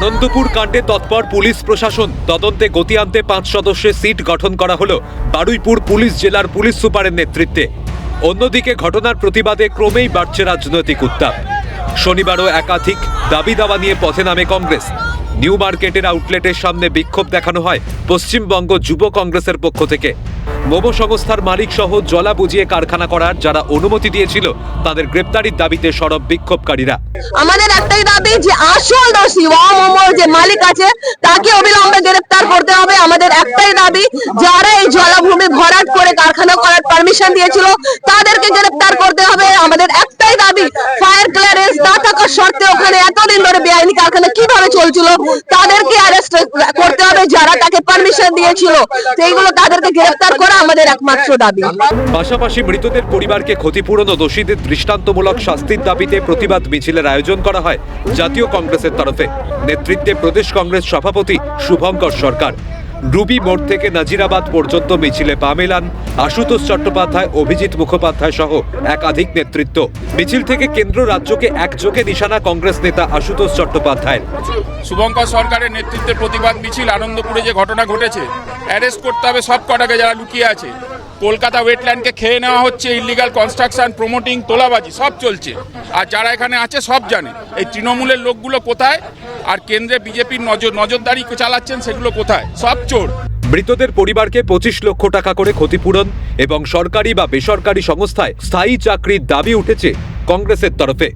আনন্দপুর কাণ্ডে তৎপর পুলিশ প্রশাসন। তদন্তে গতি আনতে পাঁচ সদস্যের সিট গঠন করা হলো বারুইপুর পুলিশ জেলার পুলিশ সুপারের নেতৃত্বে। অন্যদিকে ঘটনার প্রতিবাদে ক্রমেই বাড়ছে রাজনৈতিক উত্তাপ। শনিবারও একাধিক দাবি দাওয়া নিয়ে পথে নামে কংগ্রেস। নিউ মার্কেটের আউটলেটের সামনে বিক্ষোভ দেখানো হয় পশ্চিমবঙ্গ যুব কংগ্রেসের পক্ষ থেকে। মোমো সংস্থার মালিক সহ জলা বুঝিয়ে কারখানা করার যারা অনুমতি দিয়েছিল, তাদের গ্রেপ্তারির দাবিতে সরব বিক্ষোভকারীরা। আমাদের একটাই দাবি যে আসল দোষী মোমোর যে মালিক আছে, তাকে অবিলম্বে গ্রেফতার করতে হবে। আমাদের একটাই দাবি, যারা এই জলাভূমি ভরাট করে কারখানা করার পারমিশন দিয়েছিল, তাদেরকে গ্রেফতার করতে হবে। আমাদের একটাই দাবি ফায়ার ক্লিয়ারেন্স না থাকার সত্ত্বে ওখানে এতদিন ধরে বেআইনি কারখানা কীভাবে চলছিল, তাদেরকে অ্যারেস্ট পারমিশন সেইগুলো তাদেরকে গ্রেফতার করা আমাদের একমাত্র দাবি। পাশাপাশি মৃতদের পরিবারকে ক্ষতিপূরণ ও দোষীদের দৃষ্টান্তমূলক শাস্তির দাবিতে প্রতিবাদ মিছিলের আয়োজন করা হয় জাতীয় কংগ্রেসের তরফে। নেতৃত্বে প্রদেশ কংগ্রেস সভাপতি শুভঙ্কর সরকার। রুবি মোড় থেকে নাজিরাবাদ পর্যন্ত মিছিলে পা মেলান আশুতোষ চট্টোপাধ্যায়, অভিজিৎ মুখোপাধ্যায় সহ একাধিক নেতৃত্ব। মিছিল থেকে কেন্দ্র রাজ্যকে একযোগে নিশানা কংগ্রেস নেতা আশুতোষ চট্টোপাধ্যায় শুভঙ্কর সরকারের নেতৃত্বে প্রতিবাদ মিছিল, আনন্দপুরে যে ঘটনা ঘটেছে, অ্যারেস্ট করতে হবে সব কটাকে যারা লুকিয়ে আছে। কলকাতা ওয়েটল্যান্ডকে খেয়ে নেওয়া হচ্ছে ইলিগাল কনস্ট্রাকশন প্রমোটিং তোলাবাজি, সব চলছে। আর যারা এখানে আছে সব জানে, এই তৃণমূলের লোকগুলো কোথায়, আর কেন্দ্রে বিজেপির নজর নজরদারি চালাচ্ছেন সেগুলো কোথায়? সব চোর। মৃতদের পরিবারকে পঁচিশ লক্ষ টাকা করে ক্ষতিপূরণ এবং সরকারি বা বেসরকারি সংস্থায় স্থায়ী চাকরির দাবি উঠেছে কংগ্রেসের তরফে।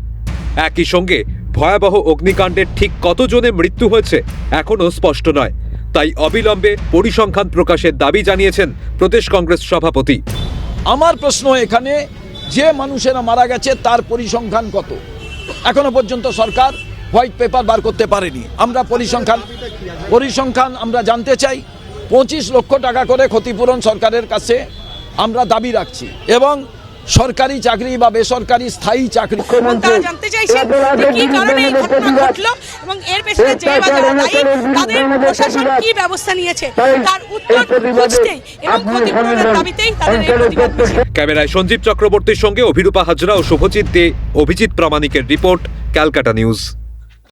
একই সঙ্গে ভয়াবহ অগ্নিকাণ্ডের ঠিক কতজনে মৃত্যু হয়েছে এখনও স্পষ্ট নয়। তাই অবিলম্বে পরিসংখ্যান প্রকাশের দাবি জানিয়েছেন প্রদেশ কংগ্রেস সভাপতি। আমার প্রশ্ন এখানে, যে মানুষেরা মারা গেছে তার পরিসংখ্যান কত? এখনও পর্যন্ত সরকার হোয়াইট পেপার বার করতে পারেনি। আমরা পরিসংখ্যান পরিসংখ্যান আমরা জানতে চাই, পঁচিশ লক্ষ টাকা করে ক্ষতিপূরণ সরকারের কাছে আমরা দাবি রাখছি এবং সরকারি চাকরি বা বেসরকারি স্থায়ী চাকরি। জানতে চাইছে কি কারণে এই ঘটনা ঘটলো এবং এর পেছনে যে বা যারা দায়ী তাদের প্রশাসন কি ব্যবস্থা নিয়েছে? তার উত্তর খুঁজতেই এবং ক্ষতিপূরণের দাবিতেই তাদের এই প্রতিবাদ ক্যামেরায় সঞ্জীব চক্রবর্তীর সঙ্গে অভিরূপা হাজরা ও শুভজিৎ দে অভিজিৎ প্রামাণিকের রিপোর্ট ক্যালকাটা নিউজ।